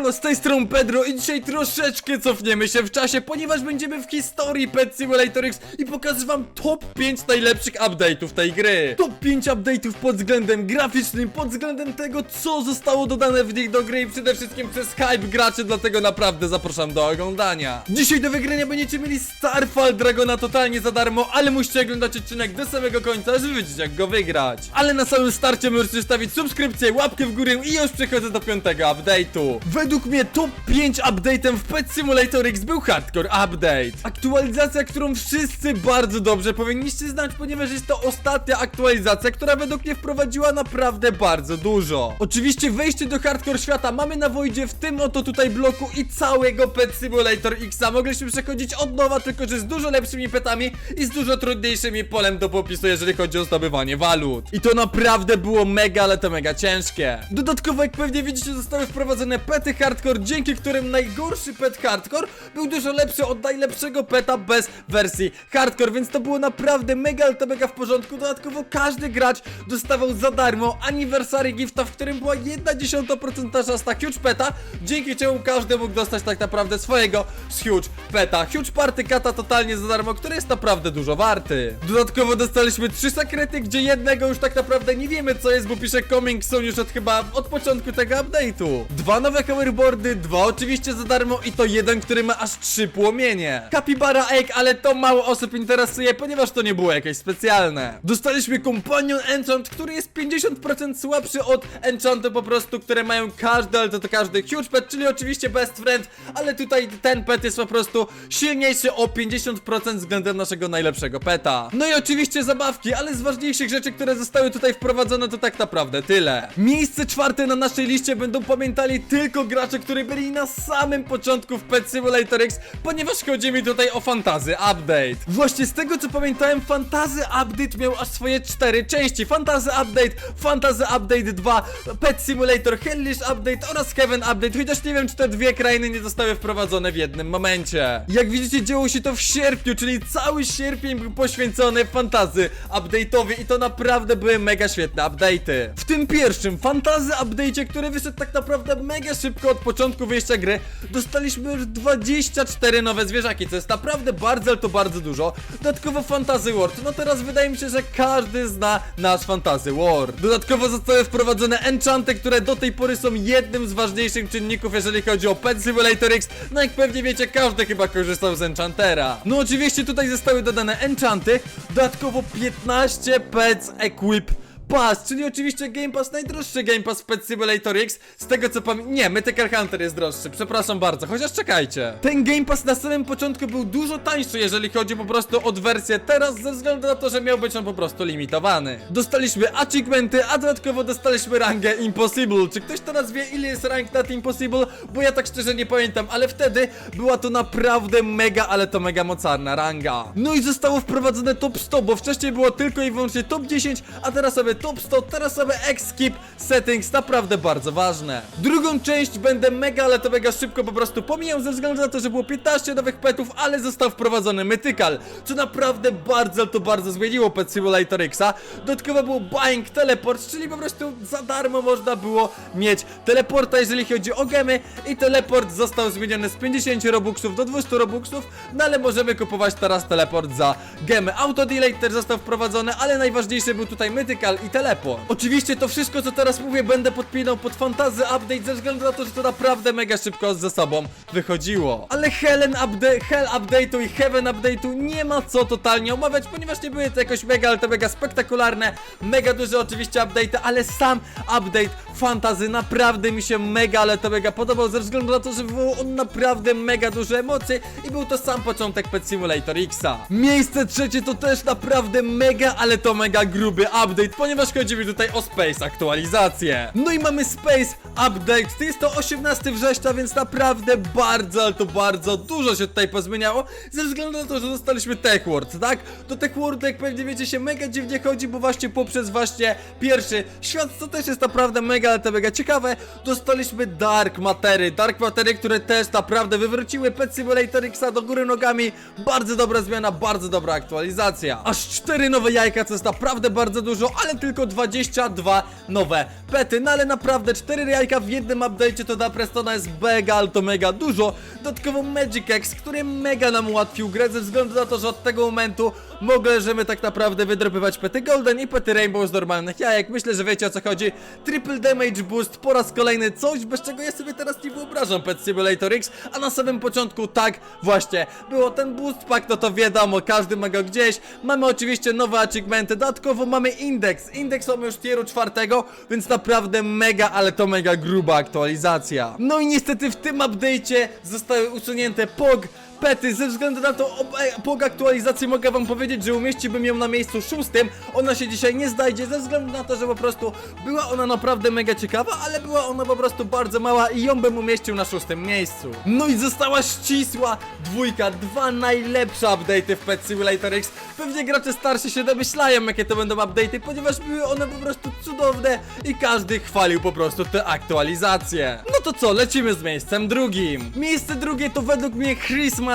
Z tej strony Pedro i dzisiaj troszeczkę cofniemy się w czasie, ponieważ będziemy w historii Pet Simulator X i pokażę wam top 5 najlepszych update'ów tej gry. Top 5 update'ów pod względem graficznym, pod względem tego, co zostało dodane w nich do gry i przede wszystkim przez hype graczy, dlatego naprawdę zapraszam do oglądania. Dzisiaj do wygrania będziecie mieli Starfall Dragona totalnie za darmo, ale musicie oglądać odcinek do samego końca, żeby wiedzieć jak go wygrać. Ale na samym starcie możecie zostawić subskrypcję, łapkę w górę i już przechodzę do piątego update'u. Mnie top 5 update'em w Pet Simulator X był Hardcore Update. Aktualizacja, którą wszyscy bardzo dobrze powinniście znać, ponieważ jest to ostatnia aktualizacja, która według mnie wprowadziła naprawdę bardzo dużo. Oczywiście wejście do Hardcore świata mamy na Wojdzie w tym oto tutaj bloku i całego Pet Simulator Xa mogliśmy przechodzić od nowa, tylko że z dużo lepszymi petami i z dużo trudniejszymi polem do popisu, jeżeli chodzi o zdobywanie walut. I to naprawdę było mega, ale to mega ciężkie. Dodatkowo, jak pewnie widzicie, zostały wprowadzone pety hardcore, dzięki którym najgorszy pet hardcore był dużo lepszy od najlepszego peta bez wersji hardcore, więc to było naprawdę mega, ale to mega w porządku. Dodatkowo każdy gracz dostawał za darmo anniversary gifta, w którym była 1 dziesiąta procentaża z ta huge peta, dzięki czemu każdy mógł dostać tak naprawdę swojego z huge peta. Huge party kata totalnie za darmo, który jest naprawdę dużo warty. Dodatkowo dostaliśmy trzy sekrety, gdzie jednego już tak naprawdę nie wiemy co jest, bo pisze coming soon już od chyba od początku tego update'u. Dwa nowe hoverboardy, dwa oczywiście za darmo i to jeden, który ma aż trzy płomienie. Capybara Egg, ale to mało osób interesuje, ponieważ to nie było jakieś specjalne. Dostaliśmy Companion Enchant, który jest 50% słabszy od Enchantu po prostu, które mają każdy, ale to, to każdy huge pet, czyli oczywiście best friend, ale tutaj ten pet jest po prostu silniejszy o 50% względem naszego najlepszego peta. No i oczywiście zabawki, ale z ważniejszych rzeczy, które zostały tutaj wprowadzone to tak naprawdę tyle. Miejsce czwarte na naszej liście będą pamiętali tylko gracze, którzy byli na samym początku w Pet Simulator X, ponieważ chodzi mi tutaj o Fantazy Update. Właśnie z tego co pamiętałem, Fantazy Update miał aż swoje cztery części. Fantazy Update, Fantazy Update 2, Pet Simulator Hellish Update oraz Heaven Update, chociaż nie wiem czy te dwie krainy nie zostały wprowadzone w jednym momencie. Jak widzicie działo się to w sierpniu, czyli cały sierpień był poświęcony Fantazy Update'owi i to naprawdę były mega świetne update'y. W tym pierwszym Fantazy Update'cie, który wyszedł tak naprawdę mega szybko od początku wyjścia gry, dostaliśmy już 24 nowe zwierzaki, co jest naprawdę bardzo, ale to bardzo dużo. Dodatkowo Fantasy World, no teraz wydaje mi się, że każdy zna nasz Fantasy World. Dodatkowo zostały wprowadzone enchanty, które do tej pory są jednym z ważniejszych czynników, jeżeli chodzi o Pet Simulator X. No jak pewnie wiecie, każdy chyba korzystał z enchantera. No oczywiście tutaj zostały dodane enchanty, dodatkowo 15 Pets Equip Pass, czyli oczywiście Game Pass, najdroższy Game Pass Pet Simulator X, z tego co pamiętam, nie, Mythical Hunter jest droższy, przepraszam bardzo, chociaż czekajcie. Ten Game Pass na samym początku był dużo tańszy, jeżeli chodzi po prostu o wersję teraz, ze względu na to, że miał być on po prostu limitowany. Dostaliśmy achievementy, a dodatkowo dostaliśmy rangę Impossible. Czy ktoś teraz wie, ile jest rank nad Impossible? Bo ja tak szczerze nie pamiętam, ale wtedy była to naprawdę mega, ale to mega mocarna ranga. No i zostało wprowadzone top 100, bo wcześniej było tylko i wyłącznie top 10, a teraz sobie top 100, teraz sobie X-Skip Settings, naprawdę bardzo ważne. Drugą część będę mega, ale to mega szybko po prostu pomijał ze względu na to, że było 15 nowych petów, ale został wprowadzony Mythical, co naprawdę bardzo, to bardzo zmieniło Pet Simulator Xa. Dodatkowo był Buying Teleport, czyli po prostu za darmo można było mieć teleporta, jeżeli chodzi o gemy i teleport został zmieniony z 50 robuxów do 200 robuxów, no ale możemy kupować teraz teleport za gemy. Auto Delay też został wprowadzony, ale najważniejszy był tutaj Mythical i teleport. Oczywiście to wszystko, co teraz mówię, będę podpinał pod Fantazy Update ze względu na to, że to naprawdę mega szybko ze sobą wychodziło. Ale Helen update, Hell Update'u i Heaven Update'u nie ma co totalnie omawiać, ponieważ nie były to jakoś mega, ale to mega spektakularne, mega duże oczywiście update'y, ale sam update Fantazy naprawdę mi się mega, ale to mega podobał ze względu na to, że wywołał on naprawdę mega duże emocje i był to sam początek Pet Simulator Xa. Miejsce trzecie to też naprawdę mega, ale to mega gruby update, ponieważ chodzi mi tutaj o Space aktualizację. No i mamy Space Update, to jest to 18 września, więc naprawdę bardzo, ale to bardzo dużo się tutaj pozmieniało, ze względu na to, że dostaliśmy Tech World, tak? Do Tech World, jak pewnie wiecie, się mega dziwnie chodzi, bo właśnie poprzez właśnie pierwszy świat, co też jest naprawdę mega, ale to mega ciekawe, dostaliśmy Dark Matery, Dark Matery, które też naprawdę wywróciły Pet Simulator Xa do góry nogami, bardzo dobra zmiana, bardzo dobra aktualizacja. Aż cztery nowe jajka, co jest naprawdę bardzo dużo, ale tylko 22 nowe pety, no ale naprawdę 4 jajka w jednym update'cie to dla Prestona jest mega, ale to mega dużo. Dodatkowo Magic X, który mega nam ułatwił grę ze względu na to, że od tego momentu możemy tak naprawdę wydropywać pety Golden i pety Rainbow z normalnych jajek. Myślę, że wiecie o co chodzi. Triple Damage Boost po raz kolejny coś, bez czego ja sobie teraz nie wyobrażam Pet Simulator X, a na samym początku tak właśnie było ten boost pack, no to wiadomo, każdy ma go gdzieś. Mamy oczywiście nowe achievementy, dodatkowo mamy indeks. Indeks mamy już tieru czwartego, więc naprawdę mega, ale to mega gruba aktualizacja. No i niestety w tym update'cie zostały usunięte POG, pety, ze względu na to ob- e, po aktualizacji mogę wam powiedzieć, że umieściłbym ją na miejscu szóstym. Ona się dzisiaj nie znajdzie ze względu na to, że po prostu była ona naprawdę mega ciekawa, ale była ona po prostu bardzo mała i ją bym umieścił na szóstym miejscu. No i została ścisła dwójka, dwa najlepsze update'y w Pet Simulator X. Pewnie gracze starsi się domyślają, jakie to będą update'y, ponieważ były one po prostu cudowne i każdy chwalił po prostu te aktualizacje. No to co, lecimy z miejscem drugim. Miejsce drugie to według mnie Christmas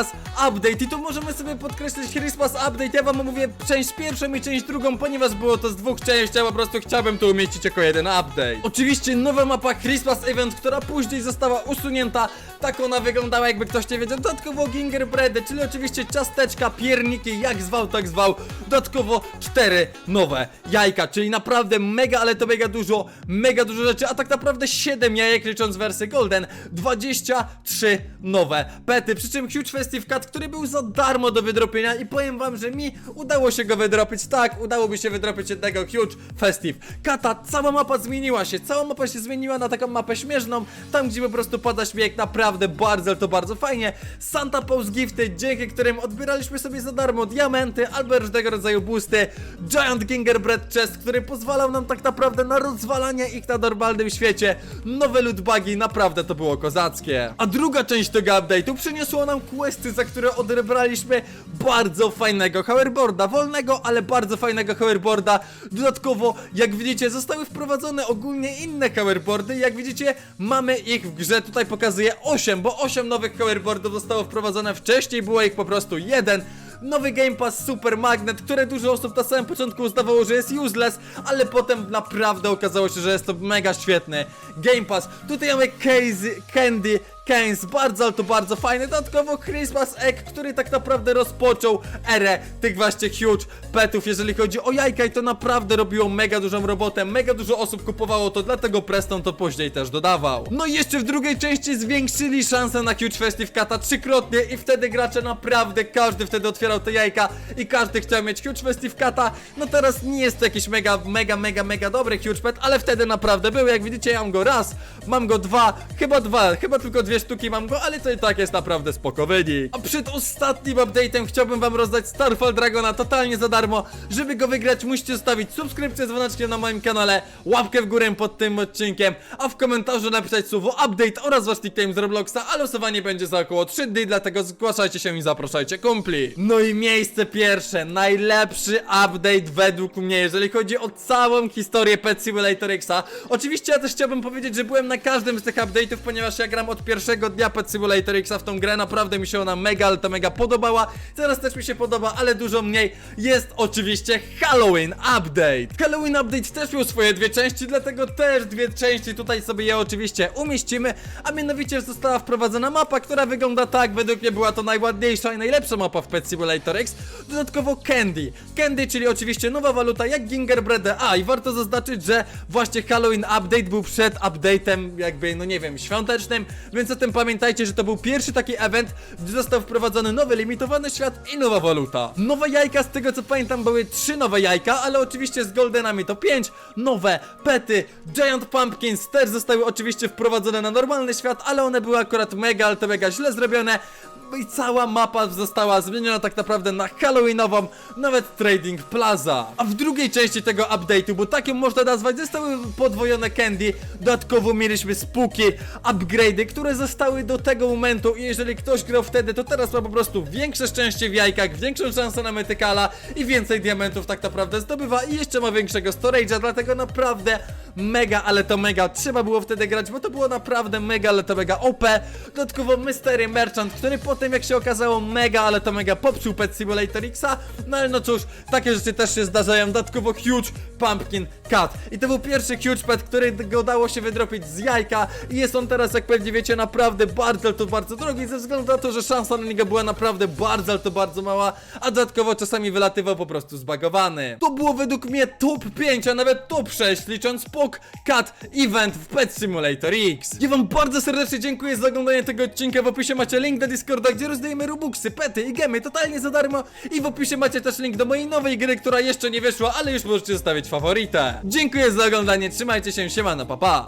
Update i tu możemy sobie podkreślić Christmas Update. Ja wam mówię część pierwszą i część drugą, ponieważ było to z dwóch części, a po prostu chciałbym to umieścić jako jeden update. Oczywiście nowa mapa Christmas Event, która później została usunięta. Tak ona wyglądała, jakby ktoś nie wiedział. Dodatkowo gingerbready, czyli oczywiście ciasteczka, pierniki, jak zwał, tak zwał. Dodatkowo cztery nowe jajka, czyli naprawdę mega, ale to mega dużo, mega dużo rzeczy, a tak naprawdę 7 jajek licząc wersję Golden, 23 nowe pety, przy czym Huge Festive Cat, który był za darmo do wydropienia i powiem wam, że mi udało się go wydropić, tak, udało mi się wydropić jednego. Huge Festive. Cata, cała mapa zmieniła się, cała mapa się zmieniła na taką mapę śmieszną, tam gdzie po prostu pada śmiech, naprawdę bardzo, to bardzo fajnie, Santa Paws Gifty, dzięki którym odbieraliśmy sobie za darmo diamenty albo różnego rodzaju boosty, Giant Gingerbread Chest, który pozwalał nam tak naprawdę na rozwalanie ich na normalnym świecie, nowe lootbugi, naprawdę to było kozackie. A druga część tego update'u przyniosła nam za które odebraliśmy bardzo fajnego hoverboarda, wolnego, ale bardzo fajnego hoverboarda. Dodatkowo, jak widzicie, zostały wprowadzone ogólnie inne hoverboardy, jak widzicie, mamy ich w grze, tutaj pokazuję 8, bo 8 nowych hoverboardów zostało wprowadzone wcześniej, było ich po prostu jeden. Nowy Game Pass Super Magnet, które dużo osób na samym początku uznawało, że jest useless, ale potem naprawdę okazało się, że jest to mega świetny Game Pass. Tutaj mamy Casey, Candy, Keynes, bardzo, ale to bardzo fajny. Dodatkowo Christmas Egg, który tak naprawdę rozpoczął erę tych właśnie huge petów, jeżeli chodzi o jajka i to naprawdę robiło mega dużą robotę. Mega dużo osób kupowało to, dlatego Preston to później też dodawał. No i jeszcze w drugiej części zwiększyli szanse na huge Festive Cata trzykrotnie i wtedy gracze naprawdę, każdy wtedy otwierał te jajka i każdy chciał mieć huge Festive Cata. No teraz nie jest to jakiś mega, mega, mega, mega dobry huge pet, ale wtedy naprawdę był. Jak widzicie, ja mam go raz, mam go dwa, chyba dwa, chyba tylko dwie sztuki mam go, ale to i tak jest naprawdę spoko wynik. A przed ostatnim update'em chciałbym wam rozdać Starfall Dragona totalnie za darmo. Żeby go wygrać, musicie zostawić subskrypcję z dzwoneczkiem na moim kanale, łapkę w górę pod tym odcinkiem, a w komentarzu napisać słowo update oraz wasz nickname z Robloxa, a losowanie będzie za około 3 dni, dlatego zgłaszajcie się i zapraszajcie kumpli. No i miejsce pierwsze, najlepszy update według mnie, jeżeli chodzi o całą historię Pet Simulator Xa. Oczywiście ja też chciałbym powiedzieć, że byłem na każdym z tych update'ów, ponieważ ja gram od pierwszego dnia Pet Simulator Xa w tą grę, naprawdę mi się ona mega, ale to mega podobała. Teraz też mi się podoba, ale dużo mniej. Jest oczywiście Halloween Update. Halloween Update też miał swoje dwie części, dlatego też dwie części tutaj sobie je oczywiście umieścimy, a mianowicie została wprowadzona mapa, która wygląda tak, według mnie była to najładniejsza i najlepsza mapa w Pet Simulator X. Dodatkowo Candy. Candy, czyli oczywiście nowa waluta jak Gingerbread. A i warto zaznaczyć, że właśnie Halloween Update był przed update'em jakby, no nie wiem, świątecznym, więc tym pamiętajcie, że to był pierwszy taki event, gdzie został wprowadzony nowy limitowany świat i nowa waluta. Nowe jajka, z tego co pamiętam, były trzy nowe jajka, ale oczywiście z Goldenami to pięć. Nowe pety, Giant Pumpkins też zostały oczywiście wprowadzone na normalny świat, ale one były akurat mega, ale to mega źle zrobione. I cała mapa została zmieniona tak naprawdę na Halloweenową, nawet Trading Plaza. A w drugiej części tego update'u, bo tak ją można nazwać, zostały podwojone candy. Dodatkowo mieliśmy spooky, upgrade'y, które zostały do tego momentu i jeżeli ktoś grał wtedy, to teraz ma po prostu większe szczęście w jajkach, większą szansę na metykala i więcej diamentów tak naprawdę zdobywa i jeszcze ma większego storage'a, dlatego naprawdę mega, ale to mega trzeba było wtedy grać, bo to było naprawdę mega, ale to mega OP. Dodatkowo Mystery Merchant, który potem jak się okazało mega, ale to mega popsuł Pet Simulator Xa, no ale no cóż, takie rzeczy też się zdarzają, dodatkowo Huge Pumpkin Cat. I to był pierwszy Huge Pet, którego udało się wydropić z jajka i jest on teraz, jak pewnie wiecie, naprawdę bardzo, to bardzo drogi, ze względu na to, że szansa na niego była naprawdę bardzo, to bardzo mała, a dodatkowo czasami wylatywał po prostu zbagowany. To było według mnie top 5, a nawet top 6, licząc Pok Cat Event w Pet Simulator X. Ja wam bardzo serdecznie dziękuję za oglądanie tego odcinka, w opisie macie link do Gdzie rozdajemy Robuxy, pety i gemy totalnie za darmo i w opisie macie też link do mojej nowej gry, która jeszcze nie wyszła, ale już możecie zostawić faworytę. Dziękuję za oglądanie, trzymajcie się, siemano, pa pa!